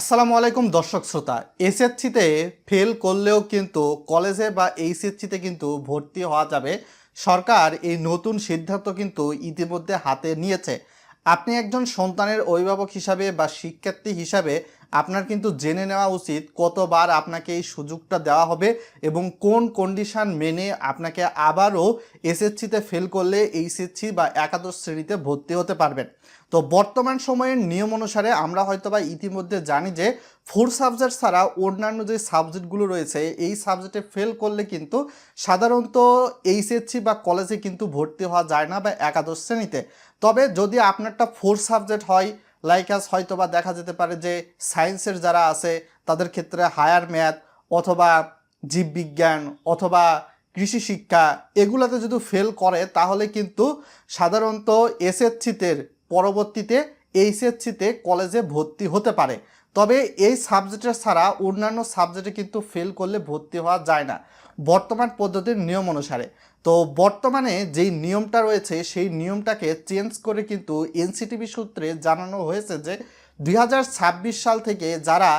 আসসালামু আলাইকুম, দর্শক শ্রোতা। এসএসসিতে ফেল করলেও কিন্তু কলেজে বা এইচএসসিতে কিন্তু ভর্তি হওয়া যাবে। সরকার এই নতুন সিদ্ধান্ত কিন্তু ইতিমধ্যে হাতে নিয়েছে। আপনি একজন সন্তানের অভিভাবক হিসাবে বা শিক্ষার্থী হিসাবে আপনার কিন্তু জেনে নেওয়া উচিত কতবার আপনাকে এই সুযোগটা দেওয়া হবে এবং কোন কন্ডিশন মেনে আপনাকে আবারও এসএসসিতে ফেল করলে এইচএসসি বা একাদশ শ্রেণীতে ভর্তি হতে পারবেন। তো বর্তমান সময়ের নিয়ম অনুসারে আমরা হয়তোবা ইতিমধ্যে জানি যে ফোর সাবজেক্ট ছাড়া অন্যান্য যে সাবজেক্টগুলো রয়েছে, এই সাবজেক্টে ফেল করলে কিন্তু সাধারণত এইচএসসি বা কলেজে কিন্তু ভর্তি হওয়া যায় না বা একাদশ শ্রেণীতে। তবে যদি আপনারটা ফোর সাবজেক্ট হয় লাইক আস হয়তো বা দেখা যেতে পারে যে সায়েন্সের যারা আছে, তাদের ক্ষেত্রে হায়ার ম্যাথ অথবা জীববিজ্ঞান অথবা কৃষি শিক্ষা এগুলাতে যদি ফেল করে, তাহলে কিন্তু সাধারণত এসএসসিতে পরবর্তীতে এইচএসসিতে কলেজে ভর্তি হতে পারে। তবে এই সাবজেক্টের ছাড়া অন্যান্য সাবজেক্টে কিন্তু ফেল করলে ভর্তি হওয়া যায় না। বর্তমান পদ্ধতির নিয়ম অনুসারে। তো বর্তমানে যেই নিয়মটা রয়েছে, সেই নিয়মটাকে চেঞ্জ করে কিন্তু এনসিটিভি সূত্রে জানানো হয়েছে যে, দুই হাজার ছাব্বিশ সাল থেকে যারা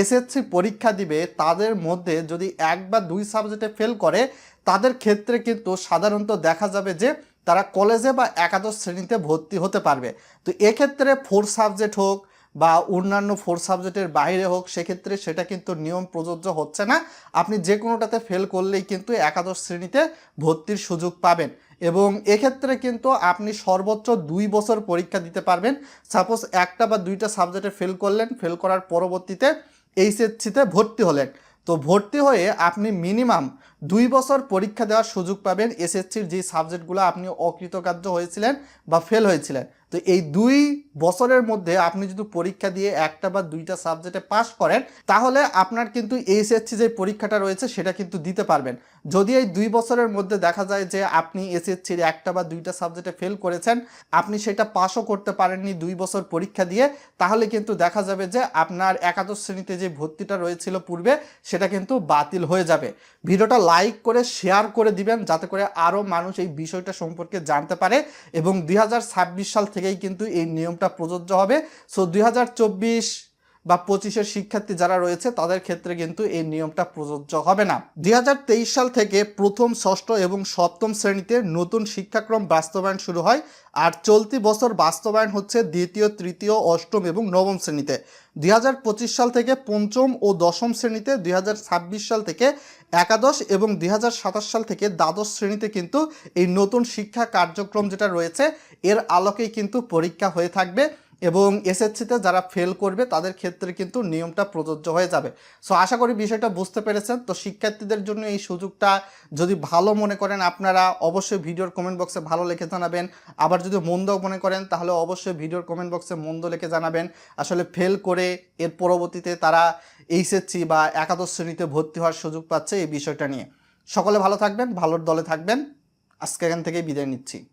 এসএসসি পরীক্ষা দিবে, তাদের মধ্যে যদি এক বা দুই সাবজেক্টে ফেল করে, তাদের ক্ষেত্রে কিন্তু সাধারণত দেখা যাবে যে, তারা কলেজে বা একাদশ শ্রেণীতে ভর্তি হতে পারবে। তো এক্ষেত্রে ফোর সাবজেক্ট হোক বা অন্যান্য ফোর সাবজেক্টের বাইরে হোক, সেক্ষেত্রে সেটা কিন্তু নিয়ম প্রযোজ্য হচ্ছে না। আপনি যে কোনোটাতে ফেল করলেই কিন্তু একাদশ শ্রেণীতে ভর্তির সুযোগ পাবেন এবং এক্ষেত্রে কিন্তু আপনি সর্বোচ্চ দুই বছর পরীক্ষা দিতে পারবেন। সাপোজ একটা বা দুইটা সাবজেক্টে ফেল করলেন ফেল করার পরবর্তীতে এইচএসসিতে ভর্তি হলেন। তো ভর্তি হয়ে আপনি মিনিমাম দুই বছর পরীক্ষা দেওয়ার সুযোগ পাবেন। এসএসসির যে সাবজেক্টগুলো আপনি অকৃতকার্য হয়েছিলেন বা ফেল হয়েছিলেন। তো এই দুই বছরের মধ্যে আপনি যদি পরীক্ষা দিয়ে একটা বা দুইটা সাবজেক্টে পাস করেন, তাহলে আপনার কিন্তু এইচএসসি যে পরীক্ষাটা রয়েছে সেটা কিন্তু দিতে পারবেন। যদি এই দুই বছরের মধ্যে দেখা যায় যে আপনি এসএসসির একটা বা দুইটা সাবজেক্টে ফেল করেছেন, আপনি সেটা পাসও করতে পারেননি দুই বছর পরীক্ষা দিয়ে, তাহলে কিন্তু দেখা যাবে যে আপনার একাদশ শ্রেণীতে যে ভর্তিটা রয়েছিল পূর্বে, সেটা কিন্তু বাতিল হয়ে যাবে। ভিডিওটা লাইক করে শেয়ার করে দিবেন, যাতে করে আরও মানুষ এই বিষয়টা সম্পর্কে জানতে পারে এবং দুই হাজার ছাব্বিশ সাল থেকেই কিন্তু এই নিয়মটা প্রযোজ্য হবে। সো দুই বা পঁচিশের শিক্ষার্থী যারা রয়েছে, তাদের ক্ষেত্রে কিন্তু এই নিয়মটা প্রযোজ্য হবে না। দুই হাজার তেইশ সাল থেকে প্রথম, ষষ্ঠ এবং সপ্তম শ্রেণীতে নতুন শিক্ষাক্রম বাস্তবায়ন শুরু হয় আর চলতি বছর বাস্তবায়ন হচ্ছে দ্বিতীয়, তৃতীয়, অষ্টম এবং নবম শ্রেণীতে। দুই হাজার পঁচিশ সাল থেকে পঞ্চম ও দশম শ্রেণীতে, দুই হাজার ছাব্বিশ সাল থেকে একাদশ এবং দুই হাজার সাতাশ সাল থেকে দ্বাদশ শ্রেণীতে কিন্তু এই নতুন শিক্ষা কার্যক্রম যেটা রয়েছে, এর আলোকেই কিন্তু পরীক্ষা হয়ে থাকবে। এবং এসএসসিতে যারা ফেল করবে, তাদের ক্ষেত্রে কিন্তু নিয়মটা প্রযোজ্য হয়ে যাবে। সো আশা করি বিষয়টা বুঝতে পেরেছেন। তো, শিক্ষার্থীদের জন্য এই সুযোগটা যদি ভালো মনে করেন আপনারা, অবশ্যই ভিডিওর কমেন্ট বক্সে ভালো লিখে জানাবেন। আবার যদি মন্দ মনে করেন, তাহলে অবশ্যই ভিডিওর কমেন্ট বক্সে মন্দ লিখে জানাবেন। আসলে ফেল করে এর পরবর্তীতে তারা এইচএসসি বা একাদশ শ্রেণীতে ভর্তি হওয়ার সুযোগ পাচ্ছে এই বিষয়টা নিয়ে। সকলে ভালো থাকবেন, ভালোর দলে থাকবেন। আজকে এখান থেকেই বিদায় নিচ্ছি।